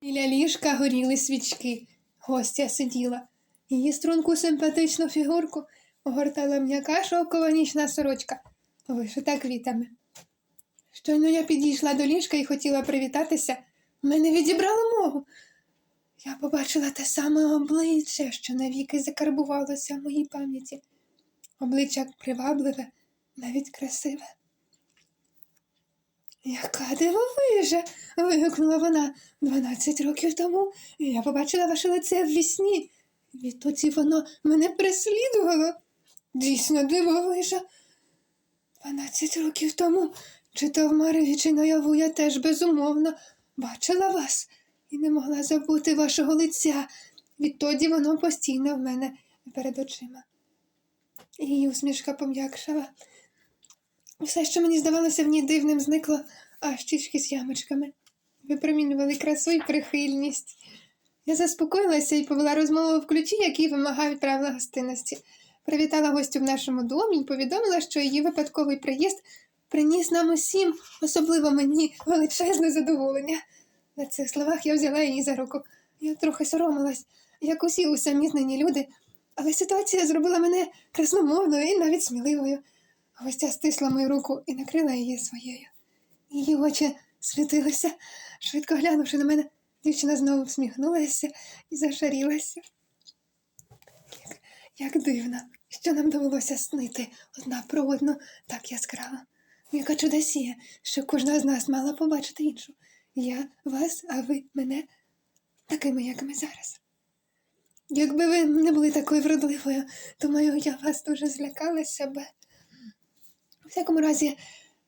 Біля ліжка горіли свічки. Гостя сиділа. Її струнку симпатичну фігурку огортала м'яка шовкова нічна сорочка, вишита квітами. Щойно я підійшла до ліжка і хотіла привітатися, мене відібрало мову. Я побачила те саме обличчя, що навіки закарбувалося в моїй пам'яті. Обличчя привабливе, навіть красиве. Яка дивовижа. вигукнула вона. Дванадцять років тому я побачила ваше лице в вісні. Відтоді воно мене переслідувало. Дійсно дивовижа. Дванадцять років тому, чи то в Мареві, чи наяву, я теж безумовно бачила вас і не могла забути вашого лиця. Відтоді воно постійно в мене перед очима. Її усмішка пом'якшала. Все, що мені здавалося в ній дивним, зникло, а щічки з ямочками випромінювали красу і прихильність. Я заспокоїлася і повела розмову в ключі, які вимагають правила гостинності. Привітала гостю в нашому домі і повідомила, що її випадковий приїзд приніс нам усім, особливо мені, величезне задоволення. На цих словах я взяла її за руку. Я трохи соромилась, як усі усамітнені люди, але ситуація зробила мене красномовною і навіть сміливою. Гостя стисла мою руку і накрила її своєю. Її очі світилися, швидко глянувши на мене, дівчина знову всміхнулася і зашарілася. Як, як дивно, що нам довелося снити одна про одну так яскраво. Яка чудосія, що кожна з нас мала побачити іншу. Я вас, а ви мене такими, як ми зараз. Якби ви не були такою вродливою, думаю, я вас дуже злякалася би. Всякому разі,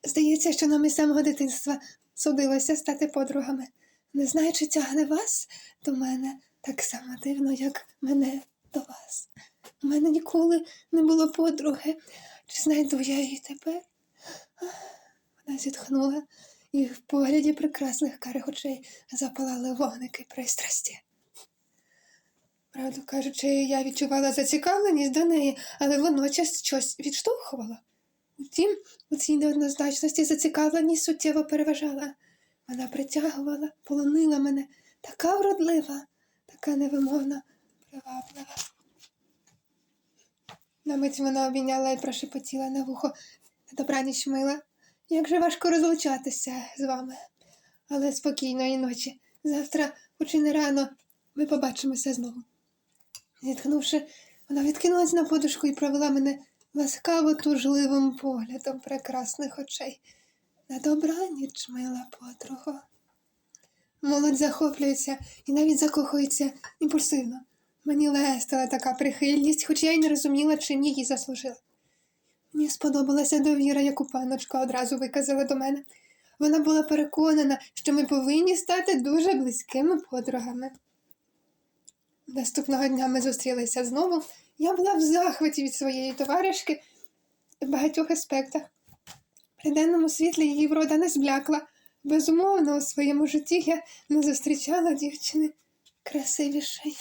здається, що нам із самого дитинства судилося стати подругами. Не знаю, чи тягне вас до мене так само дивно, як мене до вас. У мене ніколи не було подруги. Чи знайду я її тепер? Вона зітхнула, і в погляді прекрасних карих очей запалали вогники пристрасті. Правду кажучи, я відчувала зацікавленість до неї, але водночас щось відштовхувало. Втім, у цій неоднозначності зацікавленість суттєво переважала. Вона притягувала, полонила мене, така вродлива, така невимовно приваблива. На мить вона обійняла і прошепотіла на вухо. Добраніч, мила. Як же важко розлучатися з вами. Але спокійної ночі. Завтра, хоч і не рано, ми побачимося знову. Зітхнувши, вона відкинулась на подушку і провела мене ласкаво тужливим поглядом прекрасних очей. На добраніч, мила подруго. Молодь захоплюється і навіть закохується імпульсивно. Мені лестила така прихильність, хоч я й не розуміла, чим її заслужила. Мені сподобалася довіра, яку паночка одразу виказала до мене. Вона була переконана, що ми повинні стати дуже близькими подругами. Наступного дня ми зустрілися знову. Я була в захваті від своєї товаришки в багатьох аспектах. При денному світлі її врода не зблякла. Безумовно, у своєму житті я не зустрічала дівчини красивішої.